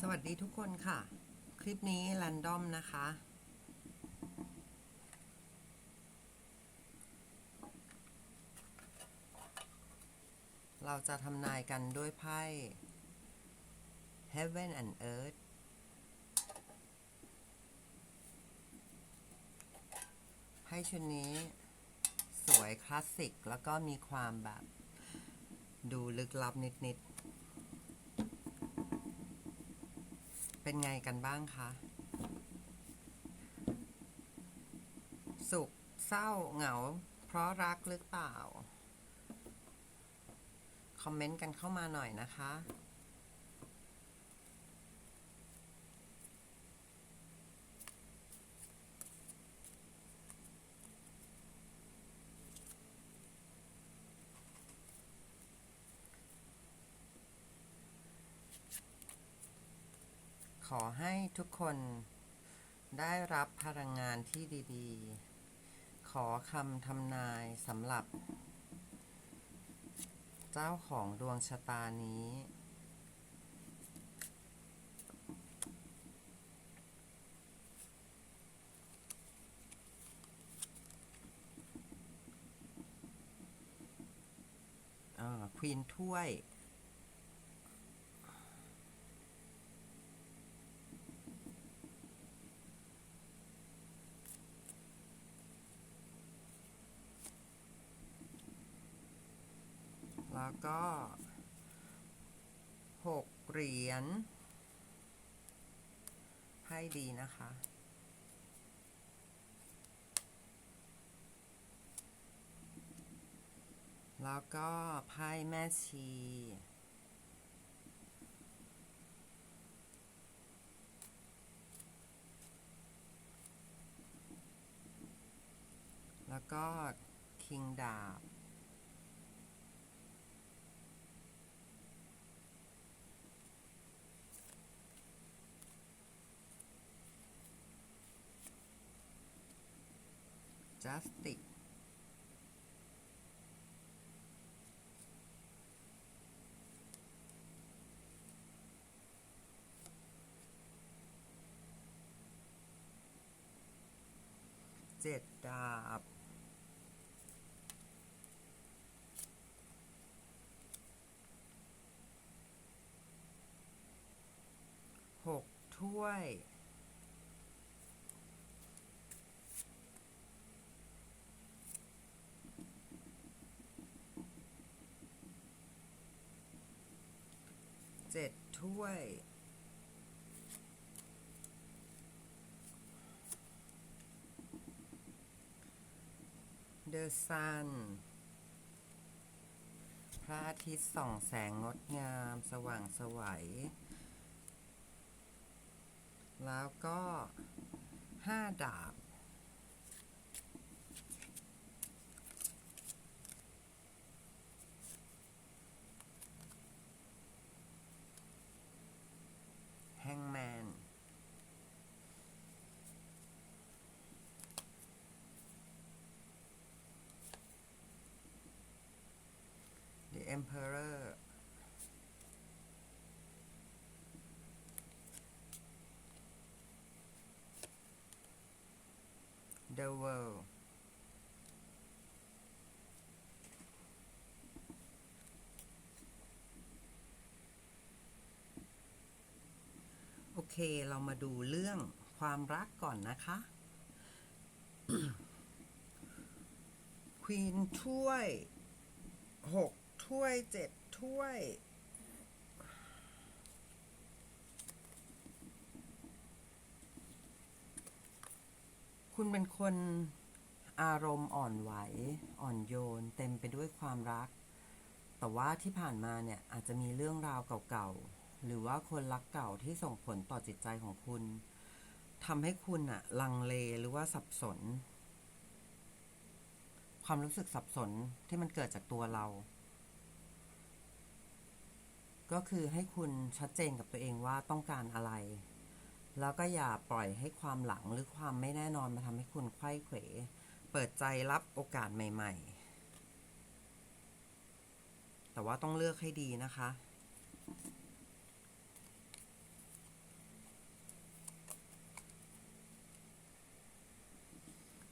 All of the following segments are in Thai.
สวัสดีทุกคนค่ะ คลิปนี้ r รนดอมนะคะ เราจะทำนายกันด้วยไพ่ Heaven and Earth ไพ่ชุดนี้สวยคลาสสิก แล้วก็มีความแบบ ดูลึกลับนิด ๆ เป็นไงกันบ้างคะ สุขเศร้าเหงา เพราะรักหรือเปล่า คอมเมนต์กันเข้ามาหน่อยนะคะ ขอให้ทุกคนได้รับพลังงานที่ดีๆ ขอคำทำนายสำหรับ เจ้าของดวงชะตานี้อ่าควีนถ้วย แล้วก็หกเหรียญไพ่ดีนะคะ แล้วก็ไพ่แม่ชีแล้วก็คิงดาบ justice เจ็ดดาบหกถ้วย เจ็ดถ้วย The Sun พระอาทิตย์ส่องแสงงดงามสว่างสวัย แล้วก็ห้าดาบ แฮงแมน The Emperor เดอะเวิลด์โอเค เรามาดูเรื่องความรักก่อนนะคะ ควีนถ้วยหก ถ้วยเจ็ดถ้วยคุณเป็นคนอารมณ์อ่อนไหว อ่อนโยน เต็มไปด้วยความรัก แต่ว่าที่ผ่านมาเนี่ยอาจจะมีเรื่องราวเก่าๆ หรือว่าคนรักเก่าที่ส่งผลต่อจิตใจของคุณทำให้คุณอะลังเลหรือว่าสับสน ความรู้สึกสับสนที่มันเกิดจากตัวเรา ก็คือให้คุณชัดเจนกับตัวเองว่าต้องการอะไร แล้วก็อย่าปล่อยให้ความหลังหรือความไม่แน่นอนมาทำให้คุณไข้เขว เปิดใจรับโอกาสใหม่ ๆ แต่ว่าต้องเลือกให้ดีนะคะ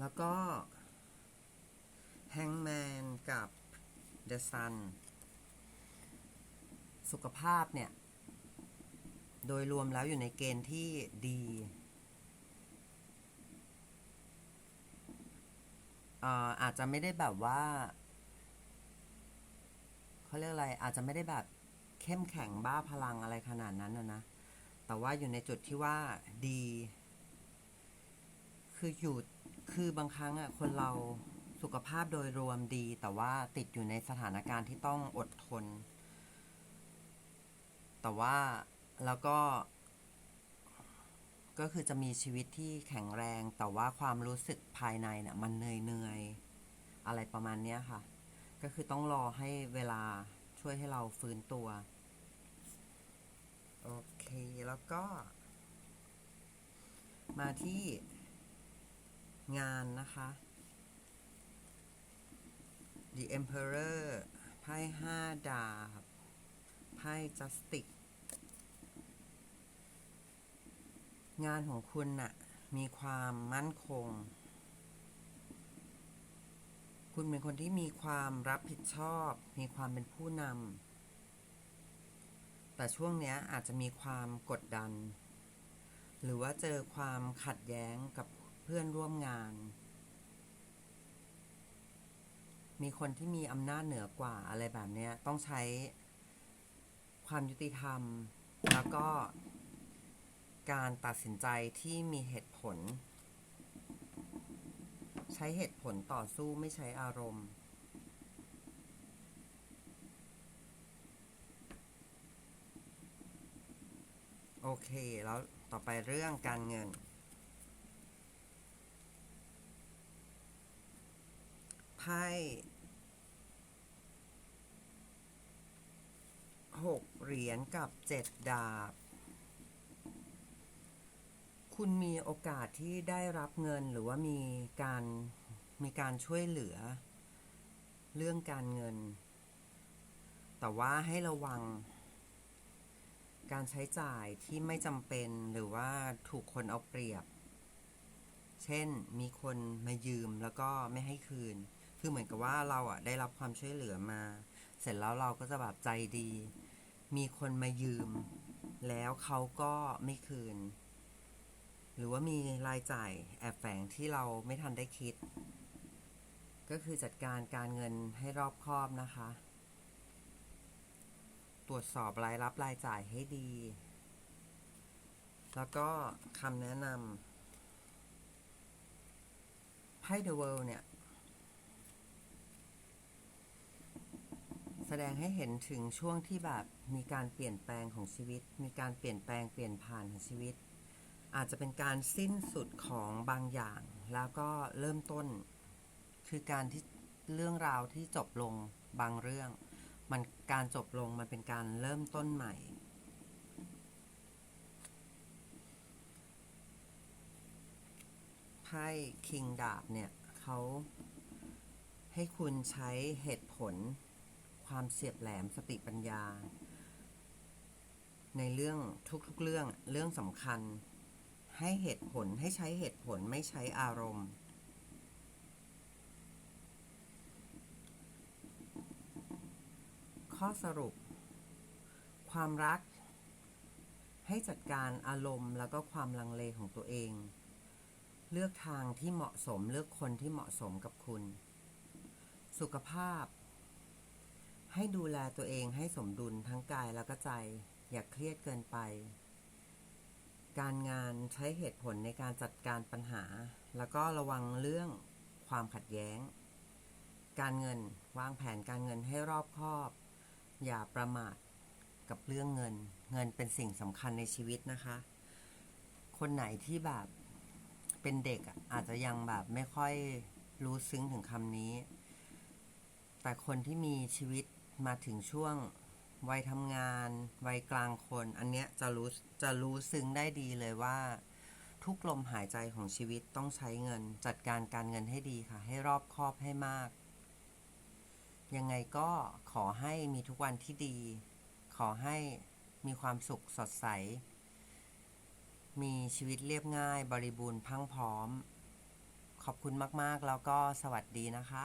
แล้วก็แฮงแมนกับเดอะซัน สุขภาพเนี่ย โดยรวมแล้วอยู่ในเกณฑ์ที่ดีเอ่ออาจจะไม่ได้แบบว่าเขาเรียกอะไรอาจจะไม่ได้แบบเข้มแข็งบ้าพลังอะไรขนาดนั้นนะนะแต่ว่าอยู่ในจุดที่ว่าดี คืออยู่คือบางครั้งอะคนเราสุขภาพโดยรวมดี แต่ว่าติดอยู่ในสถานการณ์ที่ต้องอดทน แต่ว่าแล้วก็ ก็คือจะมีชีวิตที่แข็งแรง แต่ว่าความรู้สึกภายในเนี่ยมันเหนื่อยๆอะไรประมาณเนี้ยค่ะ ก็คือต้องรอให้เวลาช่วยให้เราฟื้นตัว โอเคแล้วก็ มาที่งานนะคะ The Emperor ไพ่ห้าดาบ ไพ่ Justice งานของคุณน่ะ มีความมั่นคง คุณเป็นคนที่มีความรับผิดชอบ มีความเป็นผู้นำ แต่ช่วงเนี้ยอาจจะมีความกดดัน หรือว่าเจอความขัดแย้งกับเพื่อนร่วมงาน มีคนที่มีอำนาจเหนือกว่าอะไรแบบเนี้ยต้องใช้ความยุติธรรม แล้วก็ การตัดสินใจที่มีเหตุผล ใช้เหตุผลต่อสู้ไม่ใช้อารมณ์ โอเค แล้วต่อไปเรื่องการเงิน ไพ่หกเหรียญกับเจ็ดดาบ คุณมีโอกาสที่ได้รับเงินหรือว่ามีการมีการช่วยเหลือ เรื่องการเงิน แต่ว่าให้ระวัง การใช้จ่ายที่ไม่จำเป็นหรือว่าถูกคนเอาเปรียบ เช่นมีคนมายืมแล้วก็ไม่ให้คืน คือเหมือนกับว่าเราอะได้รับความช่วยเหลือมา เสร็จแล้วเราก็จะแบบใจดี มีคนมายืม แล้วเขาก็ไม่คืน หรือว่ามีรายจ่ายแอบแฝงที่เราไม่ทันได้คิด ก็คือจัดการการเงินให้รอบคอบนะคะ ตรวจสอบรายรับรายจ่ายให้ดี แล้วก็คำแนะนำไพ่ The World เนี่ย แสดงให้เห็นถึงช่วงที่แบบมีการเปลี่ยนแปลงของชีวิต มีการเปลี่ยนแปลงเปลี่ยนผ่านของชีวิต อาจจะเป็นการสิ้นสุดของบางอย่าง แล้วก็เริ่มต้น คือการที่เรื่องราวที่จบลงบางเรื่อง มันการจบลงมันเป็นการเริ่มต้นใหม่ ไพ่คิงดาบเนี่ยเขาให้คุณใช้เหตุผล ความเฉียบแหลมสติปัญญา ในเรื่องทุกๆเรื่องเรื่องสำคัญ ให้เหตุผลให้ใช้เหตุผลไม่ใช้อารมณ์ ข้อสรุป ความรัก ให้จัดการอารมณ์แล้วก็ความลังเลของตัวเอง เลือกทางที่เหมาะสมเลือกคนที่เหมาะสมกับคุณ สุขภาพ ให้ดูแลตัวเองให้สมดุลทั้งกายแล้วก็ใจ อย่าเครียดเกินไป การงานใช้เหตุผลในการจัดการปัญหา แล้วก็ระวังเรื่องความขัดแย้ง การเงินวางแผนการเงินให้รอบคอบ อย่าประมาทกับเรื่องเงิน เงินเป็นสิ่งสำคัญในชีวิตนะคะ คนไหนที่แบบเป็นเด็กอะอาจจะยังแบบไม่ค่อยรู้ซึ้งถึงคำนี้ แต่คนที่มีชีวิตมาถึงช่วง วัยทำงาน วัยกลางคน อันเนี้ยจะรู้จะรู้ซึ้งได้ดีเลยว่า ทุกลมหายใจของชีวิตต้องใช้เงิน จัดการการเงินให้ดีค่ะ ให้รอบคอบให้มาก ยังไงก็ขอให้มีทุกวันที่ดี ขอให้มีความสุขสดใส มีชีวิตเรียบง่าย บริบูรณ์พังพร้อม ขอบคุณมาก ๆ แล้วก็สวัสดีนะคะ